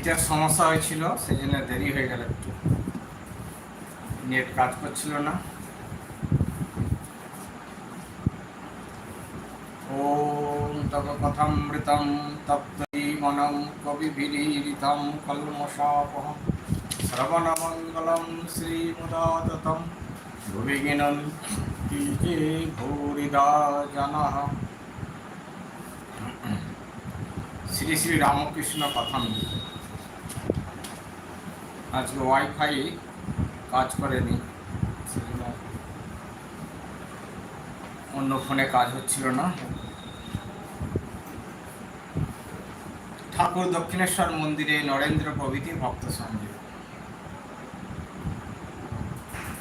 নেটের সমস্যা হয়েছিল সেই জন্য দেরি হয়ে গেল একটু। নেট কাজ করছিল না। ওম তব কথামৃতম তপ্তি মনম কবি কবিভিরীরিতম কলমশাপহম। শ্রবণমঙ্গলম শ্রীমুদাততম। ভুবিগিনন যে ভূরিদা জনঃ শ্রী শ্রী রামকৃষ্ণ কথামৃত আজকে ওয়াইফাই কাজ করেনি। অন্য ফোনে কাজ হচ্ছিল না। ঠাকুর দক্ষিণেশ্বর মন্দিরে নরেন্দ্র প্রভৃতি ভক্ত সঙ্গে।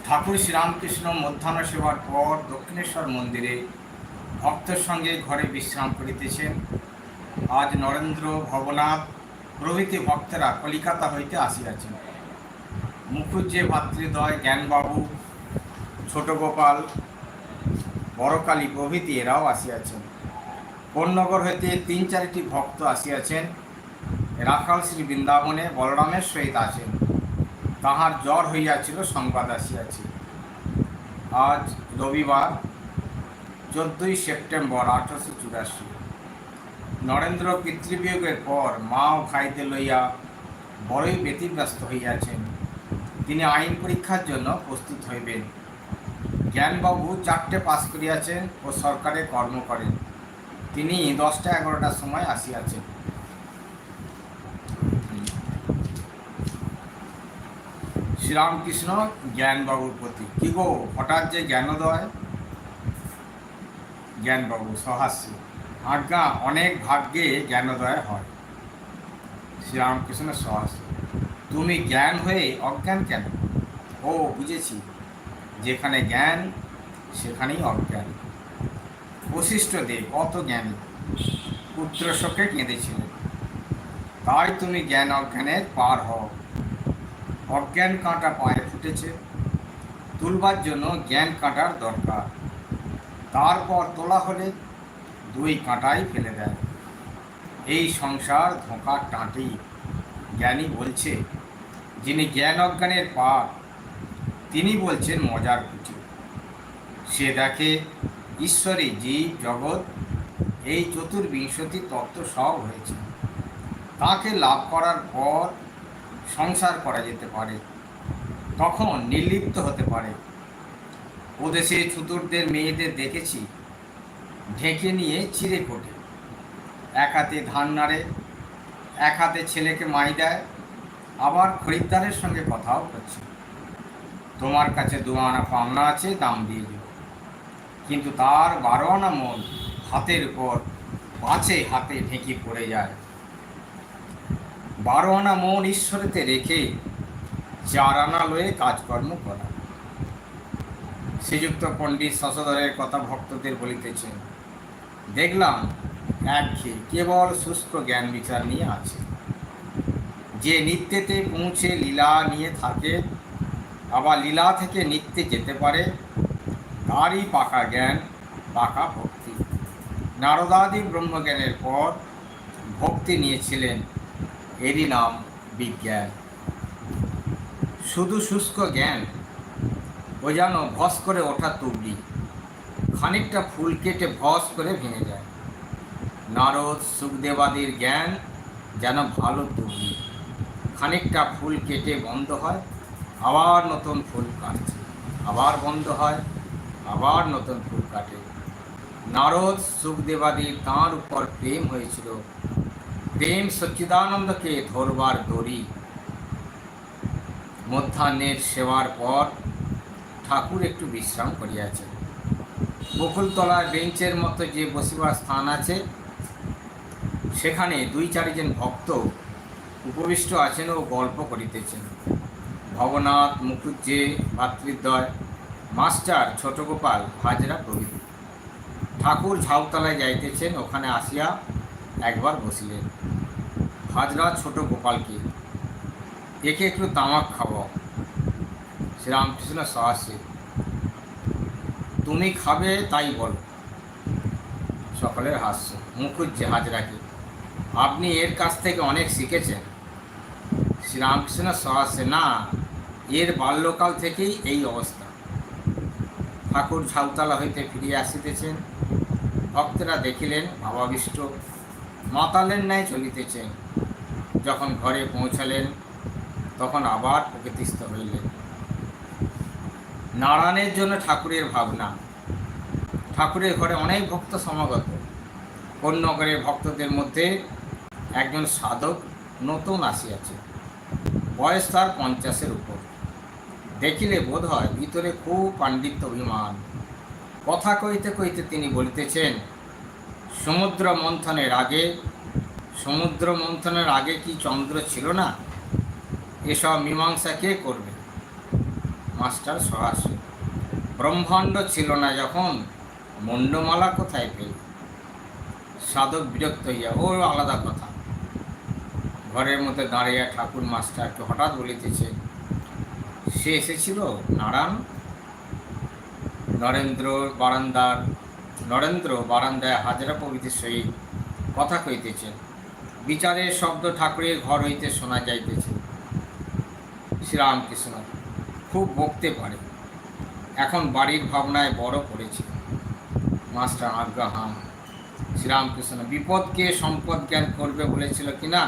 ঠাকুর শ্রীরামকৃষ্ণ মধ্যাহ্ন সেবার পর দক্ষিণেশ্বর মন্দিরে ভক্তের সঙ্গে ঘরে বিশ্রাম করিতেছেন। আজ নরেন্দ্র ভবনাথ প্রভৃতি ভক্তেরা কলিকাতা হইতে আসিয়াছেন। মুখুজ্জে ভাতৃদ্বয়, জ্ঞানবাবু ছোট গোপাল বড়কালী প্রভৃতি এরাও আসিয়াছেন। কোন্নগর হইতে তিন চারটি ভক্ত আসিয়াছেন। রাখাল শ্রী বৃন্দাবনে বলরামের সহিত আছেন। তাহার জ্বর হইয়াছিল, সংবাদ আসিয়াছে। আজ রবিবার, চোদ্দই সেপ্টেম্বর, আঠারোশো চুরাশি। নরেন্দ্র পিতৃবিয়োগের পর মা ও লইয়া বড়ই ব্যতিব্যস্ত হইয়াছেন। তিনি আইন পরীক্ষার জন্য প্রস্তুত হইবেন। জ্ঞানবাবু চারটে পাস করিয়াছেন ও সরকারে কর্ম করেন। তিনি দশটা এগারোটার সময় আসিয়াছেন। শ্রীরামকৃষ্ণ জ্ঞানবাবুর প্রতি। কি গো, হঠাৎ যে জ্ঞানোদয়? জ্ঞানবাবু সহাস্য। আজ্ঞা, অনেক ভাগ্যে জ্ঞানোদয় হয়। শ্রীরামকৃষ্ণ সহাস্য। তুমি জ্ঞান হয়ে অজ্ঞান কেন? ও, বুঝেছি। যেখানে জ্ঞান, সেখানেই অজ্ঞান। বশিষ্ঠ দেব, অত জ্ঞানী। পুত্র শোকে কেঁদেছিলেন। তাই তুমি জ্ঞান অজ্ঞানের পার হও। অজ্ঞান কাঁটা পায়ে ফুটেছে। তুলবার জন্য জ্ঞান কাঁটার দরকার। তারপর তোলা হলে দুই কাঁটাই ফেলে দেয়। এই সংসার ধোঁকার টাঁটি জ্ঞানী বলছে যিনি জ্ঞান অজ্ঞানের পার তিনি বলছেন মজার কুটি সে দেখে, ঈশ্বরে জীব জগৎ, এই চতুর্বিংশতি তত্ত্ব সব হয়েছে। তাকে লাভ করার পর সংসার করা যেতে পারে, তখন নির্লিপ্ত হতে পারে। ওদেশে চতুর্দের মেয়েদের দেখেছি, ঢেকে নিয়ে চিড়ে কোটে এক হাতে ধান নাড়ে, এক হাতে ছেলেকে মাই দেয় আবার খরিদ্দারের সঙ্গে কথাও করছে তোমার কাছে দু আনা পাওনা আছে, দাম দিয়ে দেব কিন্তু তার বারো আনা মন হাতের উপর পাঁচে হাতে ঢেঁকি পড়ে যায়। বারো আনা মন ঈশ্বরেতে রেখে চার আনা লয়ে কাজকর্ম করা। শ্রীযুক্ত পণ্ডিত শশধরের কথা ভক্তদের বলিতেছেন, দেখলাম একঘেয়ে কেবল শুষ্ক জ্ঞান বিচার নিয়ে আছে। যে নিত্যেতে পৌঁছে লীলা নিয়ে থাকে, আবার লীলা থেকে নিত্যে যেতে পারে, তারই পাকা জ্ঞান, পাকা ভক্তি। নারদাদি ব্রহ্মজ্ঞানের পর ভক্তি নিয়েছিলেন, এরই নাম বিজ্ঞান। শুধু শুষ্ক জ্ঞান, ও যেন ভস করে ওঠা তুবড়ি, খানিকটা ফুল কেটে ভস করে ভেঙে যায়। নারদ সুখদেবাদির জ্ঞান যেন ভালো তুবড়ি। খানিকটা ফুল কেটে বন্ধ হয়, আবার নতুন ফুল কাটছে আবার বন্ধ হয়, আবার নতুন ফুল কাটে। নারদ সুখদেবাদির তাঁর উপর প্রেম হয়েছিল। প্রেম সচ্চিদানন্দকে ধরবার দড়ি। মধ্যাহ্নের সেবার পর ঠাকুর একটু বিশ্রাম করিয়াছেন বকুলতলার বেঞ্চের মতো যে বসিবার স্থান আছে, সেখানে দুই চারিজন ভক্ত উপবিষ্ট আছেন ও গল্প করিতেছেন। ভবনাথ মুখুজ্জে, ভাতৃদ্বয়, মাস্টার ছোট গোপাল হাজরা প্রভৃতি। ঠাকুর ঝাউতলায় যাইতেছেন, ওখানে আসিয়া একবার বসিলেন। হাজরা ছোট গোপালকে একে একটু তামাক খাওয়াও। শ্রীরামকৃষ্ণ সহাসে তুমি খাবে, তাই বলো। সকলের হাস্য। মুখুজ্জে হাজরাকে, আপনি এর কাছ থেকে অনেক শিখেছেন। শ্রীরামকৃষ্ণ সহাসে না, এর বাল্যকাল থেকেই এই অবস্থা। ঠাকুর ঝাউতলা হইতে ফিরিয়া আসিতেছেন। ভক্তরা দেখিলেন, ভাবাবিষ্ট। মাতালের ন্যায় চলিতেছেন। যখন ঘরে পৌঁছালেন, তখন আবার প্রকৃতিস্থ হইলেন। নারায়ণের জন্য ঠাকুরের ভাবনা। ঠাকুরের ঘরে অনেক ভক্ত সমাগত। কন্যগরের ভক্তদের মধ্যে একজন সাধক নতুন আসিয়াছে। বয়স তার পঞ্চাশের উপর। দেখিলে বোধ হয় ভিতরে খুব পাণ্ডিত্য অভিমান। কথা কইতে কইতে তিনি বলিতেছেন, সমুদ্র মন্থনের আগে, সমুদ্র মন্থনের আগে কি চন্দ্র ছিল না? এসব মীমাংসা কে করবে? মাস্টার সরাসরি ব্রহ্মাণ্ড ছিল না যখন? মুন্ডমালা কোথায় পেল? সাধক বিরক্ত হইয়া, ও আলাদা কথা। ঘরের মধ্যে দাঁড়িয়ে ঠাকুর মাস্টারকে হঠাৎ বলিতেছে, সে এসেছিল? নারায়ণ? নরেন্দ্র বারান্দার, নরেন্দ্র বারান্দায় হাজরা প্রভৃতির সহিত কথা কইতেছেন বিচারের শব্দ ঠাকুরের ঘর হইতে শোনা যাইতেছে। শ্রীরামকৃষ্ণ খুব বকতে পারে। এখন বাড়ির ভাবনায় বড় পড়েছে। মাস্টার আজ্ঞা হান শ্রীরামকৃষ্ণ বিপদকে সম্পদ জ্ঞান করবে বলেছিল কি না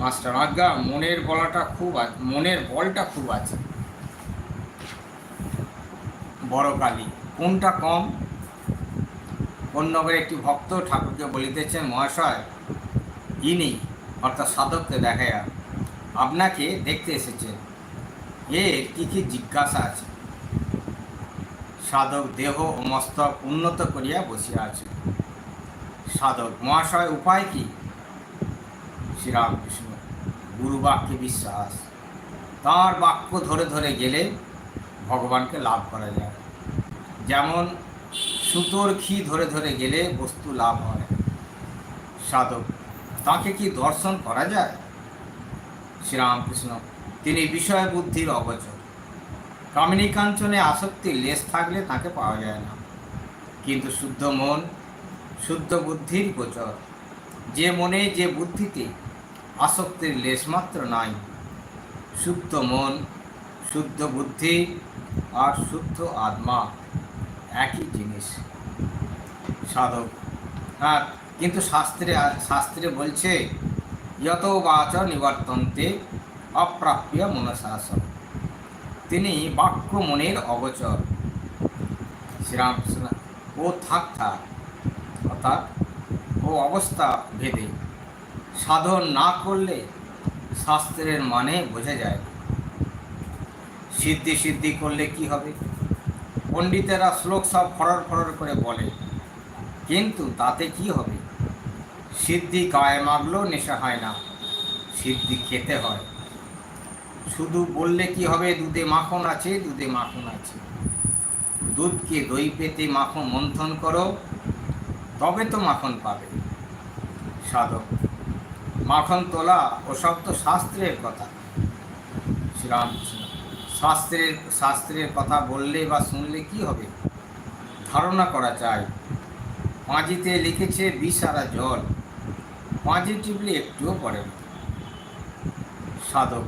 মাস্টার আজ্ঞা, মনের বলাটা খুব মনের বলটা খুব আছে। বড় কালী, কোনটা কম? নগরে একটি ভক্ত ঠাকুরকে বলিতেছেন, মহাশয় ইনি অর্থাৎ সাধককে দেখাইয়া আপনাকে দেখতে এসেছেন। এর কি কি জিজ্ঞাসা আছে? সাধক দেহ ও মস্তক উন্নত করিয়া বসিয়া আছে। সাধক, মহাশয়, উপায় কি? শ্রীরামকৃষ্ণ, গুরু বাক্যে বিশ্বাস। তার বাক্য ধরে ধরে গেলে ভগবানকে লাভ করা যায়। যেমন সুতোর খি ধরে ধরে গেলে বস্তু লাভ হয়। সাধক, তাকে কি দর্শন করা যায়? শ্রীরামকৃষ্ণ, তিনি বিষয় বুদ্ধির অগোচর। কামিনী কাঞ্চনে আসক্তির লেশ থাকলে তাকে পাওয়া যায় না। কিন্তু শুদ্ধ মন, শুদ্ধ বুদ্ধির গোচর। যে মনে যে বুদ্ধিতে আসক্তির লেশমাত্র নাই। শুদ্ধ মন, শুদ্ধ বুদ্ধি আর শুদ্ধ আত্মা একই জিনিস। সাধক। হ্যাঁ কিন্তু শাস্ত্রে শাস্ত্রে বলছে, যত বাচ নিবর্তন্তে অপ্রাপ্য মনশাসন তিনি বাক্য মনের অগোচর শ্রীরামকৃষ্ণ ও থাক থাক, অর্থাৎ ও অবস্থা ভেদে সাধন না করলে শাস্ত্রের মানে বোঝা যায়। সিদ্ধি সিদ্ধি করলে কি হবে? পণ্ডিতেরা শ্লোক সব ফরর ফরর করে বলে কিন্তু তাতে কি হবে? সিদ্ধি গায়ে মাগলেও নেশা হয় না, সিদ্ধি খেতে হয়। শুধু বললে কি হবে? দুধে মাখন আছে, দুধে মাখন আছে। দুধকে দই পেতে মাখন মন্থন করো, তবে তো মাখন পাবে। সাধক মাখন তোলা ওসব তো শাস্ত্রের কথা। শ্রীরামকৃষ্ণ, শাস্ত্রের শাস্ত্রের কথা বললে বা শুনলে কি হবে? ধারণা করা চাই পাঁজিতে লিখেছে বিষারা জল, পাঁজি টিপলে একটুও পড়ে সাধক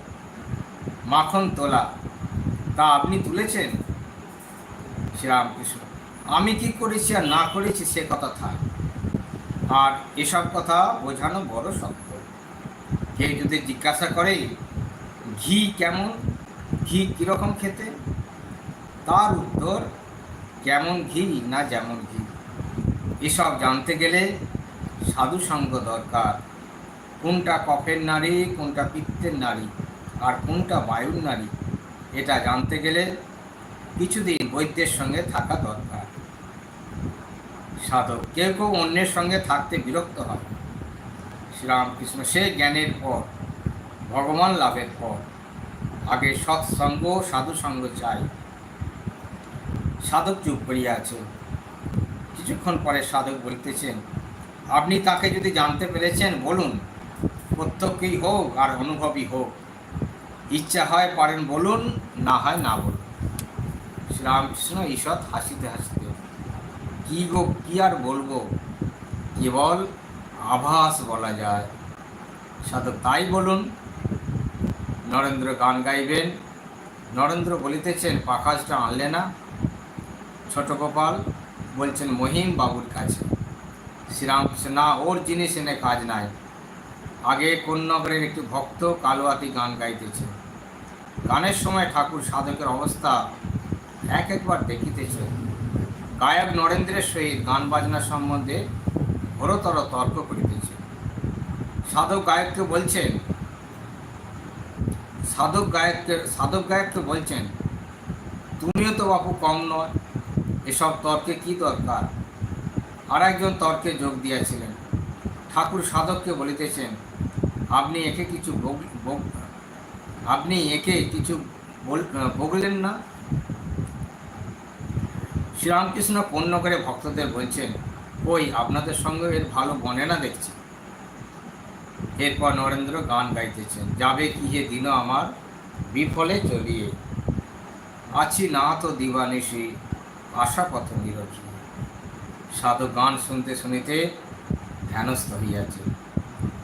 মাখন তোলা তা আপনি তুলেছেন? শ্রীরামকৃষ্ণ, আমি কি করেছি আর না করেছি সে কথা থাক। আর এসব কথা বোঝানো বড় শক্ত কেউ যদি জিজ্ঞাসা করে, ঘি কেমন? ঘি কীরকম খেতে? তার উত্তর, কেমন ঘি না যেমন ঘি। এসব জানতে গেলে সাধু সঙ্গ দরকার। কোনটা কফের নারী কোনটা পিত্তের নারী আর কোনটা বায়ুর নারী এটা জানতে গেলে কিছুদিন বৈদ্যের সঙ্গে থাকা দরকার। সাধক কেউ কেউ অন্যের সঙ্গে থাকতে বিরক্ত হয়। শ্রীরামকৃষ্ণ সে জ্ঞানের পর, ভগবান লাভের পর। আগে সৎসঙ্গ সাধু সঙ্গ চাই। সাধক চুপ করিয়া আছে। কিছুক্ষণ পরে সাধক বলিতেছেন, আপনি তাকে যদি জানতে পেরেছেন, বলুন। প্রত্যক্ষই হোক আর অনুভবই হোক। ইচ্ছা হয় পারেন বলুন, না হয় না বলুন। শ্রীরামকৃষ্ণ ঈষৎ হাসিতে হাসিতে, কী গো, কী আর বলব? কেবল আভাস বলা যায়। সাধক তাই বলুন, নরেন্দ্র গান গাইবেন। নরেন্দ্র বলিতেছেন পাখাজটা আনলে না। ছোট গোপাল বলছেন, মহিম বাবুর কাছে। শ্রীরামকৃষ্ণ না, ওর জিনিস এনে কাজ নাই। আগে কোন্নগরের একটি ভক্ত কালোয়াতি গান গাইতেছে। গানের সময় ঠাকুর সাধকের অবস্থা এক একবার দেখিতেছে। গায়ক নরেন্দ্রের সহিত গান বাজনা সম্বন্ধে ঘোরতর তর্ক করিতেছে। সাধক গায়ককে বলছেন, সাধক গায়ককে সাধক গায়ককে বলছেন, তুমিও তো বাপু কম নয়, এসব তর্কে কি দরকার? আর একজন তর্কে যোগ দিয়েছিলেন। ঠাকুর সাধককে বলিতেছেন, আপনি একে কিছু আপনি একে কিছু বল- বগলেন না? শ্রীরামকৃষ্ণ পণ্য করে ভক্তদের বলছেন ওই আপনাদের সঙ্গে এর ভালো বনে না দেখছি। এরপর নরেন্দ্র গান গাইতেছেন যাবে কি হে দিন আমার বিফলে চলিয়ে। আছি না তো দিবানিশি আশা পথ নিরখি। সাধু গান শুনতে শুনিতে ধ্যানস্থ হইয়াছে।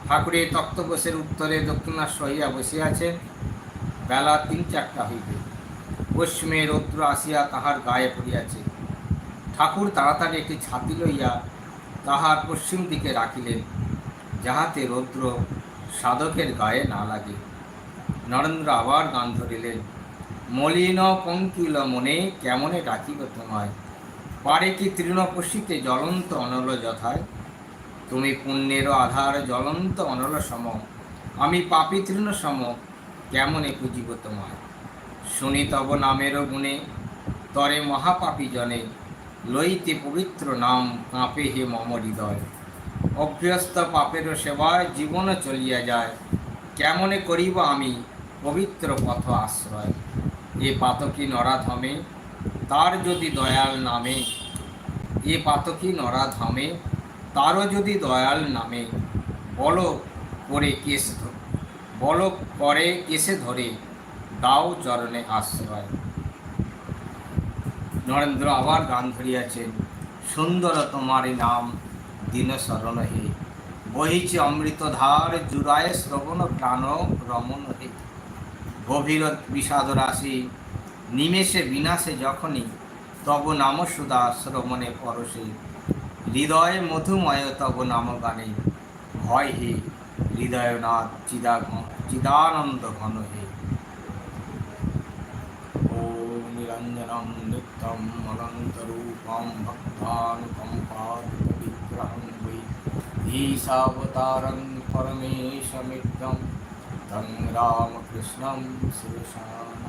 ঠাকুরের তক্তপোষের উত্তরে দক্ষিণাস্য হইয়া বসিয়াছেন বেলা তিন চারটা হইবে। পশ্চিমে রৌদ্র আসিয়া তাহার গায়ে পড়িয়াছে। ঠাকুর তাড়াতাড়ি একটি ছাতি লইয়া তাহার পশ্চিম দিকে রাখিলেন, যাহাতে রৌদ্র সাধকের গায়ে না লাগে। নরেন্দ্র আবার গান ধরিলেন, মলিন পঙ্কিল মনে কেমনে ডাকিব তোমায়? পারে কি তৃণপশিতে জ্বলন্ত অনল যথায়? তুমি পুণ্যের আধার জ্বলন্ত অনল সম। আমি পাপি তৃণ সম, কেমনে পুজিব তোমায়? শুনি তব নামেরও গুণে, তরে মহাপাপী জনে লইতে পবিত্র নাম কাঁপে হে মম হৃদয়। অভ্যস্ত পাপেরও সেবায় জীবন চলিয়া যায়। কেমনে করিব আমি পবিত্র পথ আশ্রয়? এ পাতকী নরাধমে, তার যদি দয়াল নামে। এ পাতকী নরাধমে, তারও যদি দয়াল নামে। বল করে কেস বল করে কেসে ধরে, দাও চরণে আশ্রয়। নরেন্দ্র আবার গান ধরিয়াছেন। সুন্দর তোমারই নাম দিন শরণ হে। বহিছে অমৃত ধার জুড়ায় শ্রবণ প্রাণ রমণ হে। গভীর বিষাদ রাশি, নিমেষে বিনাশে যখনই, তব নাম সুদা শ্রবণে পরশে। হৃদয়ে মধুময়, তব নাম গানে। ভয় হে, হৃদয়নাথ চিদা চিদানন্দ ঘন হে। निरञ्जनं नित्यम् अनन्तरूपं भक्तानुकम्पाविग्रहं वै ईशावतारं परमेशमित्रं तं रामकृष्णं शिरसा नमामि